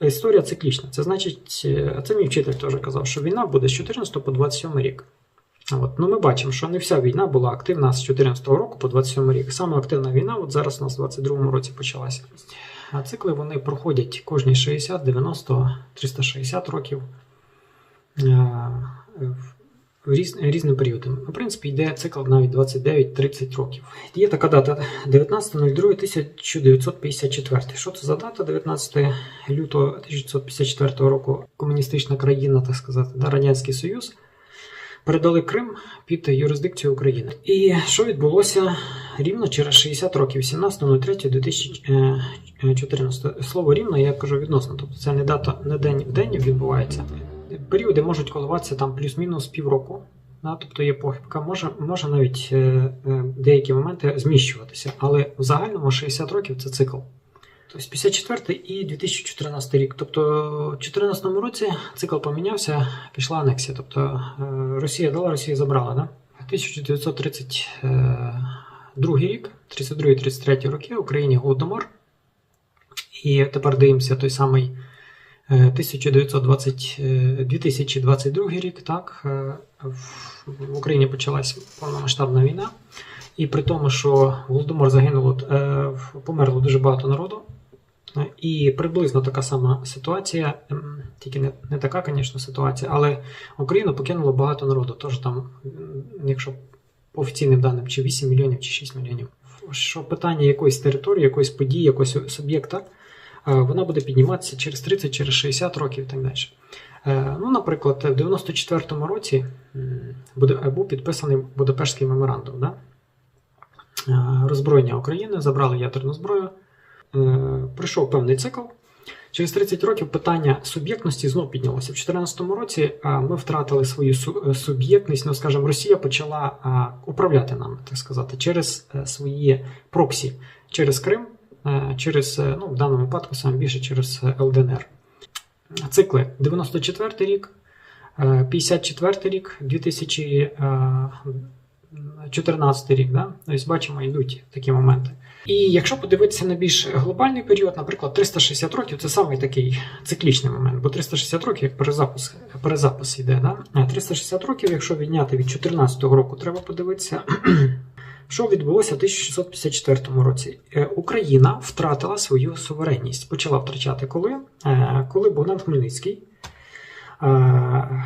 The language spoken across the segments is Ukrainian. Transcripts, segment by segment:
історія циклічна. Це значить, е, це мій вчитель теж казав, що війна буде з 14 по 27 рік. От. Ну, ми бачимо, що не вся війна була активна з 2014 року по 27 рік. Саме активна війна от зараз у нас в 22 році почалася. А цикли вони проходять кожні 60, 90, 360 років е, різ, різним періодом. В принципі, йде цикл навіть 29-30 років. Є така дата 19.02.1954. Що це за дата? 19 лютого 1954 року комуністична країна, так сказати, да, Радянський Союз передали Крим під юрисдикцію України. І що відбулося рівно через 60 років, 17.03.2014. Слово рівно, я кажу відносно. Тобто це не дата, не день в день відбувається. Періоди можуть коливатися там плюс-мінус півроку. Да, тобто є похибка, може, може навіть е, е, деякі моменти зміщуватися, але в загальному 60 років це цикл. Тобто 54 і 2014 рік. Тобто в 2014 році цикл помінявся, пішла анексія. Тобто е, Росія дала, Росія забрала. Да? 1932 рік, 32-33 роки Україні голодомор. І тепер дивимося той самий 1920, е, 2022 рік. Так, е, в Україні почалась повномасштабна війна. І при тому, що в загинуло, е, померло дуже багато народу. Е, І приблизно така сама ситуація, ем, тільки не, не така, звісно, ситуація, але Україну покинуло багато народу. Тож там, якщо по офіційним даним, чи 8 мільйонів, чи 6 мільйонів. Що питання якоїсь території, якоїсь події, якогось суб'єкта, е, вона буде підніматися через 30, через 60 років і так далі. Е, Ну, наприклад, в 94-му році буде, був підписаний Будапештський меморандум. Да? Е, Роззброєння України, забрали ядерну зброю. Е, Прийшов певний цикл. Через 30 років питання суб'єктності знову піднялося. В 2014 році ми втратили свою е, суб'єктність. Ну, скажімо, Росія почала управляти нами, так сказати, через е, свої проксі, через Крим, е, через, е, ну, в даному випадку саме більше через е, ЛДНР. Цикли 94 рік, е, 54 рік, 2014 рік. Да? Тобто бачимо, йдуть такі моменти. І якщо подивитися на більш глобальний період, наприклад, 360 років це самий такий циклічний момент, бо 360 років як перезапуск, перезапис йде. Да? 360 років, якщо відняти від 2014 року, треба подивитися, що відбулося в 1654 році. Е, Україна втратила свою суверенність. Почала втрачати коли? Е, Коли Богдан Хмельницький. е,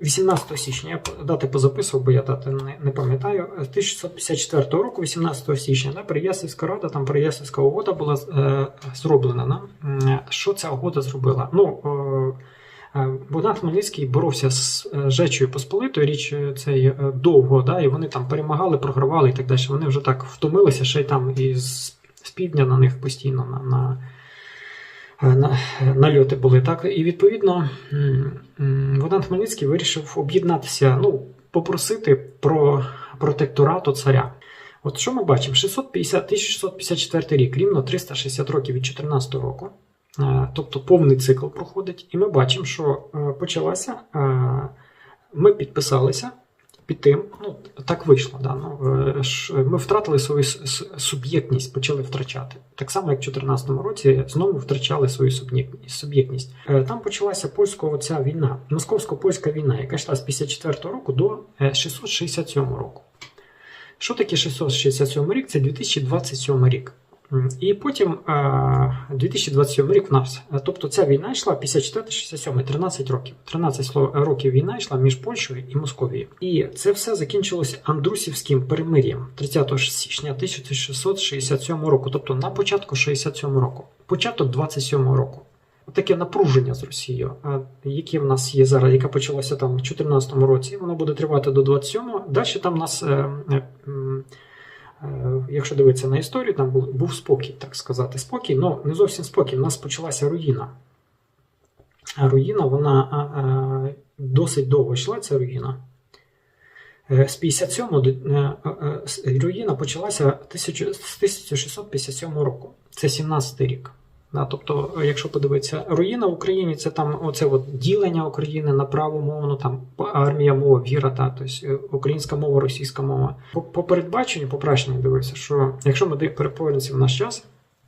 18 січня, я дати позаписував, бо я дати не, пам'ятаю. 1654 року, 18 січня, да, Переяславська рада, там Переяславська угода була е, зроблена. Да? Що ця угода зробила? Ну, е, е, Богдан Хмельницький боровся з е, Жечою Посполитою, річ е, цей е, довго, да, і вони там перемагали, програвали і так далі. Вони вже так втомилися, ще й там і з, півдня на них постійно на. на е, на, нальоти були. Так? І відповідно Богдан Хмельницький вирішив об'єднатися, ну, попросити про протекторату царя. От що ми бачимо? 650, 1654 рік, рівно 360 років від 14 року. Е, Тобто повний цикл проходить, і ми бачимо, що е, почалася. е, Ми підписалися під тим, ну так вийшло. Да, ну, ми втратили свою суб'єктність, почали втрачати. Так само, як в 2014 році знову втрачали свою суб'єктність. Там почалася польсько оця війна, московсько-польська війна, яка йшла з 54 року до е, 667 року. Що таке 667 рік? Це 2027 рік. І потім е, 2027 рік в нас. Тобто ця війна йшла 54-67, 13 років. 13 років війна йшла між Польщею і Московією. І це все закінчилося Андрусівським перемир'ям 30 січня 1667 року, тобто на початку 67 року, початок 27 року. Таке напруження з Росією, яке в нас є зараз, яке почалося там в 2014 році, воно буде тривати до 27-го. Далі там нас, е, якщо дивитися на історію, там був, спокій, так сказати. Спокій, але не зовсім спокій. У нас почалася руїна. Руїна, вона досить довго йшла, ця руїна. Е, З 57 до е, е, руїна почалася з 1657 року. Це 17 рік. Тобто, е, якщо подивитися, руїна в Україні це там оце от ділення України на праву мовну, там армія мова, віра, та, тобто е, українська мова, російська мова. По, передбаченню, по праченню дивився, що якщо ми переповнюємося в наш час,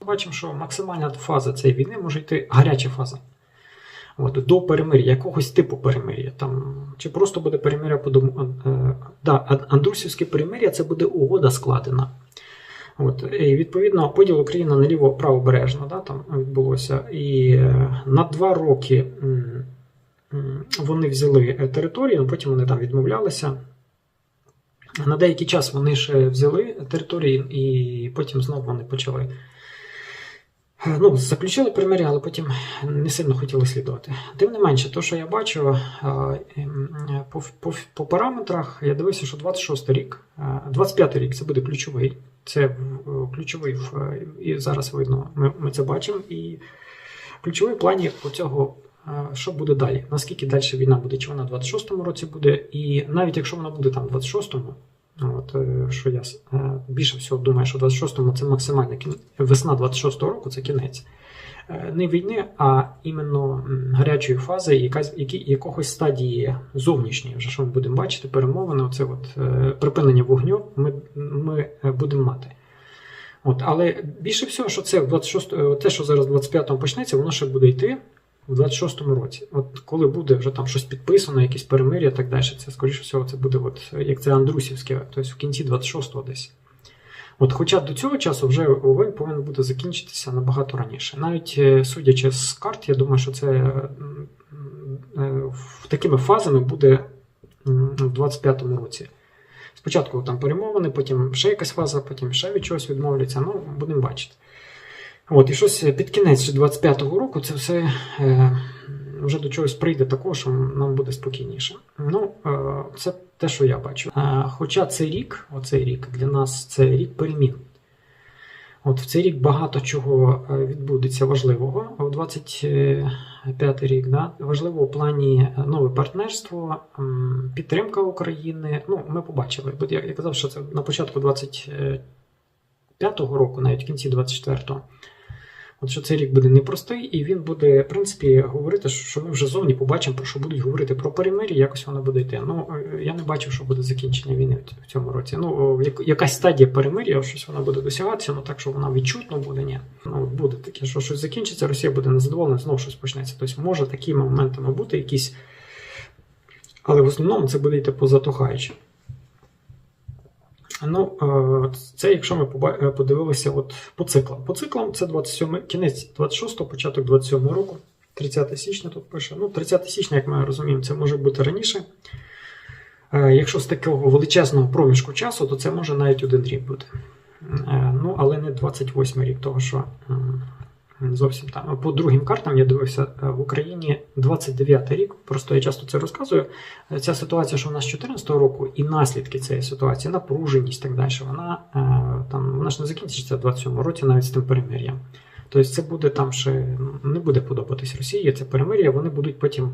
бачимо, що максимальна фаза цієї війни може йти гаряча фаза. От, до перемир'я, якогось типу перемир'я. Там, чи просто буде перемир'я по дому. Е, да, Андрусівське перемир'я це буде угода складена. От, і відповідно, поділ України на ліво правобережно да, там відбулося. І е, на два роки вони взяли е, територію, потім вони там відмовлялися. На деякий час вони ще взяли території, і потім знову вони почали. Е, Ну, заключили перемир'я, але потім не сильно хотіли слідувати. Тим не менше, то, що я бачу е, ем, е, по, по, по параметрах, я дивився, що 26 рік, е, 25 рік це буде ключовий. Це е, ключовий е, і зараз видно, ми, ми це бачимо. І ключовий в плані цього, що буде далі. Наскільки далі війна буде, чи вона в 26-му році буде, і навіть якщо вона буде там в 26-му, от, е, що я е, більше всього думаю, що в 26-му це максимальна кін... весна 26-го року це кінець. Е, Не війни, а іменно гарячої фази, якась, які, якогось стадії зовнішньої, вже що ми будемо бачити, перемовини, оце от, припинення вогню ми, ми будемо мати. От, але більше всього, що це в 26, е, те, що зараз в 25-му почнеться, воно ще буде йти в 26-му році. От коли буде вже там щось підписано, якісь перемир'я так далі, це, скоріше всього, це буде, от, як це Андрусівське, тобто в кінці 26-го десь. От, хоча до цього часу вже вогонь повинен буде закінчитися набагато раніше. Навіть е, судячи з карт, я думаю, що це е, такими фазами буде в 25-му році. Спочатку там перемовини, потім ще якась фаза, потім ще від чогось відмовляться. Ну, будемо бачити. От, і щось під кінець 25-го року це все е, вже до чогось прийде такого, що нам буде спокійніше. Ну, е, це те, що я бачу. Е, хоча цей рік, оцей рік для нас це рік перемін. От в цей рік багато чого е, відбудеться важливого. У 25 рік, да, важливо в плані е, нове партнерство, підтримка України. Ну, ми побачили. Бо я казав, що це на початку 25-го року, навіть в кінці 24-го. От що цей рік буде непростий, і він буде, в принципі, говорити, що ми вже зовні побачимо, про що будуть говорити про перемир'я, якось воно буде йти. Ну, е, я не бачив, що буде закінчення війни в- цьому році. Ну, якась стадія перемир'я, щось вона буде досягатися, ну так, що вона відчутно буде, ні. Ну, буде таке, що щось закінчиться, Росія буде незадоволена, знову щось почнеться. Тобто, може такими моментами бути якісь. Але в основному це буде йти по затухаючи. Ну, е, це якщо ми е, подивилися от по циклам. По циклам це 27, кінець 26-го, початок 27-го року, 30 січня тут пише. Ну, 30 січня, як ми розуміємо, це може бути раніше. Е, Якщо з такого величезного проміжку часу, то це може навіть один рік бути. Ну, але не 28 рік, того що зовсім там. По другим картам я дивився е, в Україні 29 рік. Просто я часто це розказую. Е, Ця ситуація, що у нас з 14 року, і наслідки цієї ситуації, напруженість так далі, вона е, там вона ж не закінчиться в 27 році навіть з тим перемир'ям. Тобто це буде там ще не буде подобатись Росії. Це перемир'я. Вони будуть потім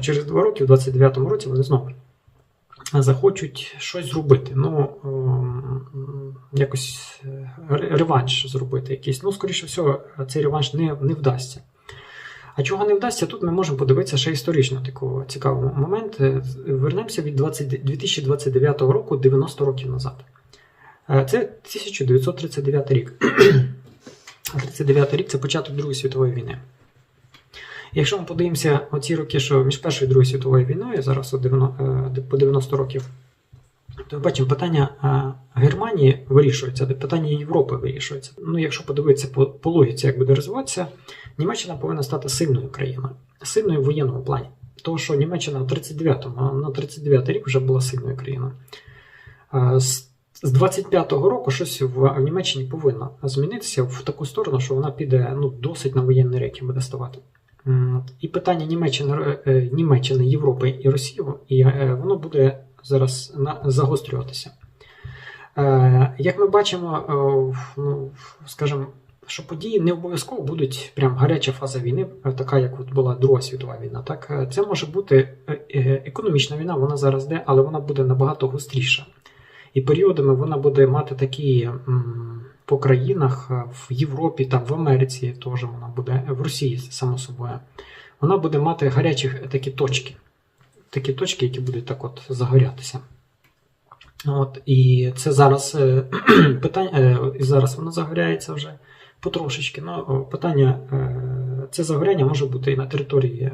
через два роки, в 29-му році, вони знову захочуть щось зробити. Ну, ем, якось е, реванш зробити якийсь. Ну, скоріше всього, цей реванш не, не вдасться. А чого не вдасться, тут ми можемо подивитися ще історично такого цікавого момент. Вернемося від 20, 2029 року 90 років назад. Е, Це 1939 рік. А 39 рік це початок Другої світової війни. Якщо ми подивимося оці роки, що між Першою і Другою світовою війною, зараз от 90, е, по 90 років, то ми бачимо, питання е, Германії вирішується, питання Європи вирішується. Ну, якщо подивитися по, по логіці, як буде розвиватися, Німеччина повинна стати сильною країною, сильною в воєнному плані. Тому що Німеччина в 39-му, на 39 рік вже була сильною країною. Е, З з 25-го року щось в, в Німеччині повинно змінитися в таку сторону, що вона піде ну, досить на воєнний рейк і буде ставати. І питання Німеччини, е, Німеччини, Європи і Росії, і е, воно буде зараз загострюватися. Е, Як ми бачимо, е, ну, скажімо, що події не обов'язково будуть прям гаряча фаза війни, е, така як от була Друга світова війна. Так, Е, це може бути е, е, економічна війна, вона зараз де, але вона буде набагато гостріша. І періодами вона буде мати такі по країнах е, в Європі, там в Америці теж вона буде, в Росії, само собою. Вона буде мати гарячі такі точки. Такі точки, які будуть так от загорятися. От, і це зараз е, питання, е, і зараз воно загоряється вже. потрошечки. Ну, питання, е, це загоряння може бути і на території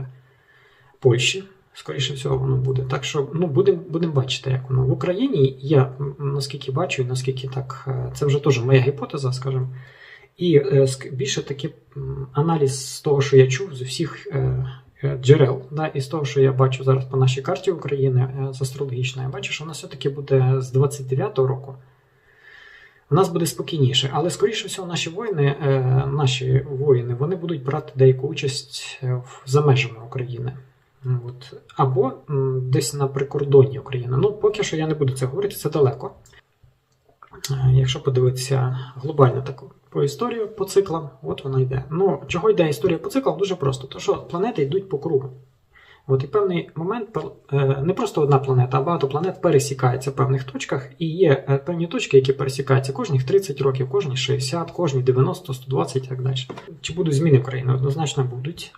Польщі. Скоріше всього, воно буде. Так що ну, будемо будем бачити, як воно. В Україні я наскільки бачу, наскільки так, е, це вже теж моя гіпотеза, скажімо. І е, більше таки аналіз з того, що я чув з усіх е, джерел, да, і з того, що я бачу зараз по нашій карті України з астрологічної, я бачу, що вона все-таки буде з 29-го року. У нас буде спокійніше, але скоріше всього, наші воїни, наші воїни, вони будуть брати деяку участь за межами України. От. Або десь на прикордонні України. Ну, поки що я не буду це говорити, це далеко. Е, Якщо подивитися глобально так по історії, по циклам, от вона йде. Ну, чого йде історія по циклам? Дуже просто. То що планети йдуть по кругу. От і певний момент е, не просто одна планета, а багато планет пересікається в певних точках, і є е, певні точки, які пересікаються кожних 30 років, кожні 60, кожні 90, 120 і так далі. Чи будуть зміни в країні? Однозначно будуть.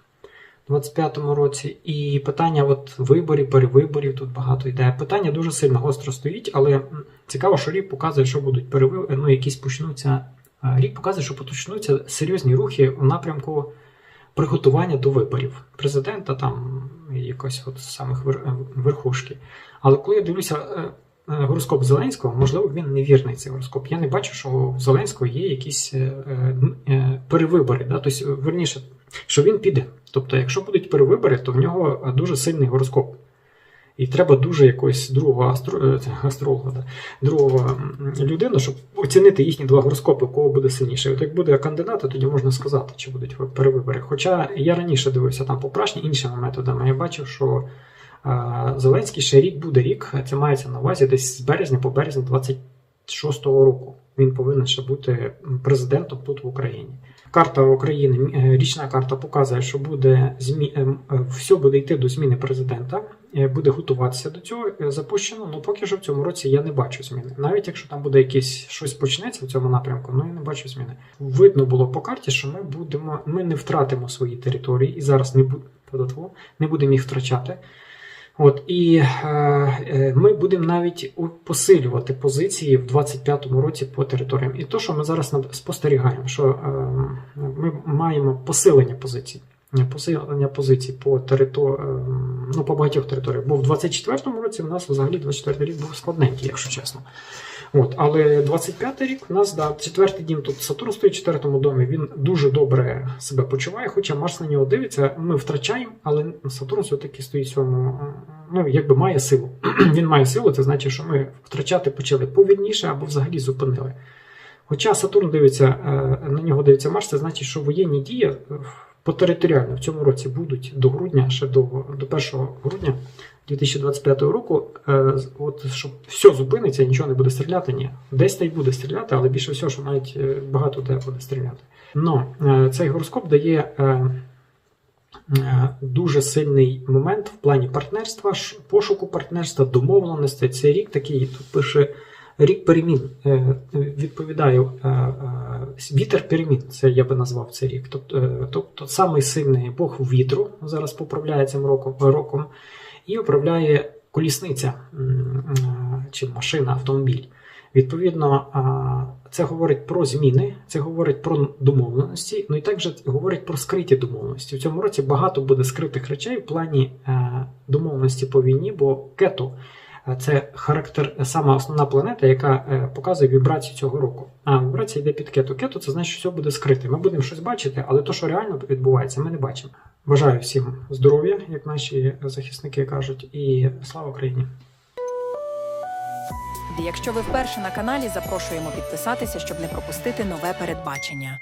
У 25-му році, і питання от виборів, перевиборів тут багато йде. Питання дуже сильно гостро стоїть, але цікаво, що рік показує, що будуть перевибори, ну якісь почнуться. Рік показує, що почнуться серйозні рухи у напрямку приготування до виборів президента, там якось от самих верхушки. Але коли я дивлюся е, гороскоп Зеленського, можливо, він невірний цей гороскоп. Я не бачу, що у Зеленського є якісь е, е, е, перевибори. Да? Тобто, верніше, що він піде. Тобто, якщо будуть перевибори, то в нього е, дуже сильний гороскоп. І треба дуже якогось другого астро... е, астролога, да? другого людину, щоб оцінити їхні два гороскопи, у кого буде сильніше. От як буде кандидат, тоді можна сказати, чи будуть перевибори. Хоча я раніше дивився там попрашні іншими методами. Я бачив, що е, Зеленський ще рік буде рік. Це мається на увазі десь з березня по березень 26-го року. Він повинен ще бути президентом тут в Україні. Карта України, е, річна карта показує, що буде змі... е, е, все буде йти до зміни президента, буде готуватися до цього запущено. Ну поки що в цьому році я не бачу зміни. Навіть якщо там буде якесь щось почнеться в цьому напрямку, ну я не бачу зміни. Видно було по карті, що ми будемо, ми не втратимо свої території і зараз не будемо не будемо їх втрачати. От і е, е, ми будемо навіть посилювати позиції в 25-му році по територіям. І то, що ми зараз спостерігаємо, що е, ми маємо посилення позицій. Посилення позицій по територ... е, ну, по багатьох територіях. Бо в 24-му році у нас взагалі 24-й рік був складненький, якщо чесно. От, але 25-й рік у нас да, четвертий дім тут Сатурн стоїть в четвертому домі. Він дуже добре себе почуває, хоча Марс на нього дивиться. Ми втрачаємо, але Сатурн все-таки стоїть в цьому, ну якби має силу. Він має силу, це значить, що ми втрачати почали повільніше або взагалі зупинили. Хоча Сатурн дивиться, е, на нього дивиться Марс, це значить, що воєнні дії е, по територіально в цьому році будуть до грудня, ще до, до 1 грудня 2025 року, е, от щоб все зупиниться, нічого не буде стріляти, ні. Десь та й буде стріляти, але більше всього, що навіть е, багато де буде стріляти. Но е, цей гороскоп дає. е, е, Дуже сильний момент в плані партнерства, пошуку партнерства, домовленостей. Цей рік такий тут пише рік перемін. Е, Відповідаю, вітер перемін. Це я би назвав цей рік. Тобто, тобто самий сильний Бог вітру зараз поправляє цим роком, роком і управляє колісниця чи машина, автомобіль. Відповідно, це говорить про зміни, це говорить про домовленості, ну і також говорить про скриті домовленості. В цьому році багато буде скритих речей в плані е, домовленості по війні, бо кету е, це характер, сама основна планета, яка е, показує вібрацію цього року. А вібрація йде під кету. Кету це значить, що все буде скрите. Ми будемо щось бачити, але то, що реально відбувається, ми не бачимо. Бажаю всім здоров'я, як наші захисники кажуть, і слава Україні! Якщо ви вперше на каналі, запрошуємо підписатися, щоб не пропустити нове передбачення.